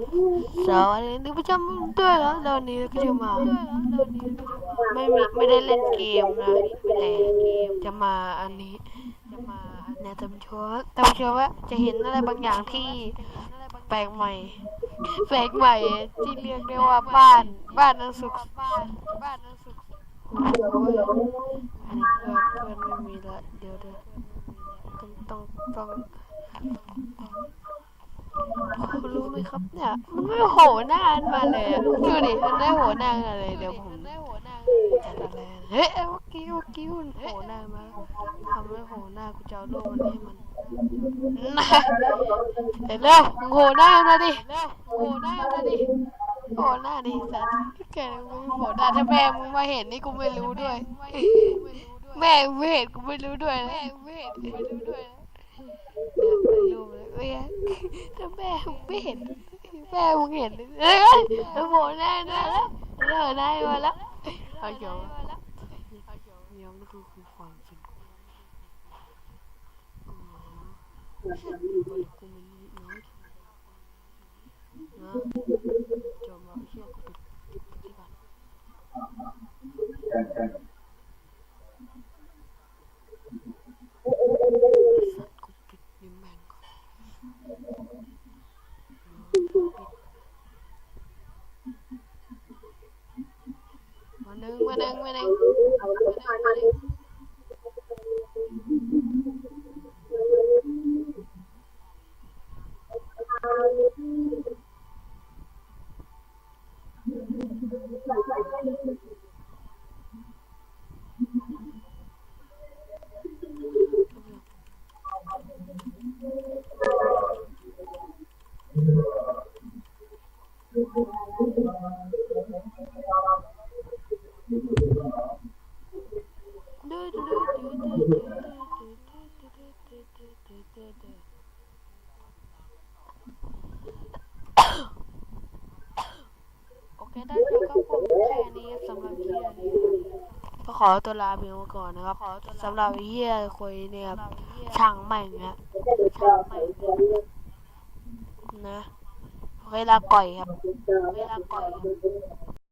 สวัสดีท่านผู้ชมด้วยแล้วตอนนี้ก็จะมาไม่มีไม่ได้เล่นเกมนะแต่จะมาอันนี้จะมาเนี่ยท่านผู้ชมท่านผู้ชมว่าจะเห็นอะไรบางอย่างที่แปลกใหม่แปลกใหม่ที่เรียกได้ว่าบ้านบ้านนันสุขบ้านบ้านนันสุขโอ้ยอันนี้เพื่อนเพื่อนไม่มีละเดี๋ยวเดี๋ยวต้องต้องต้อง ต้องรู้ไหมครับเนี่ยมันไม่โหหน้าอันมาเลยอะดูดิมันได้โหหน้ากันเลยเดี๋ยวผมจัดอะไรนะเฮ้ยเมื่อกี้เมื่อกี้มันโหหน้ามาทำให้โหหน้ากูจะเอาลูกมันให้มันนะเห็นแล้วโหหน้ามาดิโหหน้ามาดิโหหน้าดิสัตว์แกมึงโหหน้าถ้าแม่มึงมาเห็นนี่กูไม่รู้ด้วย แม่ม่เห็นกูไม่รู้ด้วยแม่ม่เห็นกูไม่รู้ด้วยเนี่ยไม่รู้เลย แม่มึงไม่เห็นแม่มึงเห็นเอ้ยโหหน้ามาแล้วเออได้มาแล้วเอาเดี๋ยวเดี๋ยวนี่คือคือความจริงกูมันน้อยนะจอมาเชื่อกูปิดปฏิบัติ สัตว์กูปิดนิ้วแม่งก่อนมาห นึ่งมาหนึ่งมาหนึ่ง เคได้แล้วครับผมแค่นี้สำหรับเฮียนี่ก็ขอตัวลาเพียงไว้ก่อนนะครับสำหรับเฮียคุยเนี่ยครับช่างแม่งนะช่างแม่งนะเวลาก่อยครับเวลาก่อยครับ